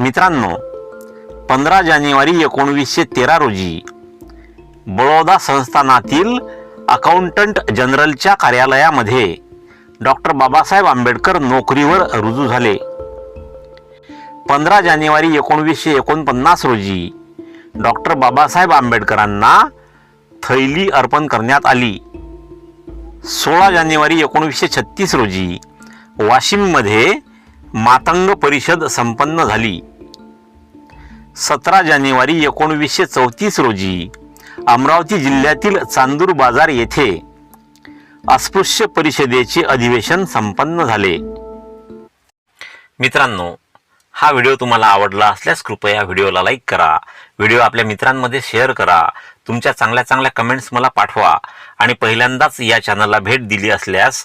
मित्रांनो पंधरा जानेवारी एकोणवीसशे तेरा रोजी बडोदा संस्थानातील अकाउंटंट जनरलच्या कार्यालयामध्ये डॉक्टर बाबासाहेब आंबेडकर नोकरीवर रुजू झाले. पंधरा जानेवारी एकोणवीसशे एकोणपन्नास रोजी डॉक्टर बाबासाहेब आंबेडकरांना थैली अर्पण करण्यात आली. सोळा जानेवारी एकोणीसशे छत्तीस रोजी वाशिममध्ये मातंग परिषद संपन्न झाली. सतरा जानेवारी एकोणवीसशे चौतीस रोजी अमरावती जिल्ह्यातील चांदूर बाजार येथे अस्पृश्य परिषदेचे अधिवेशन संपन्न झाले. मित्रांनो हा व्हिडिओ तुम्हाला आवडला असल्यास कृपया व्हिडिओला लाईक करा व्हिडिओ आपल्या मित्रांमध्ये शेअर करा तुमच्या चांगल्या चांगल्या कमेंट्स मला पाठवा आणि पहिल्यांदाच या चॅनलला भेट दिली असल्यास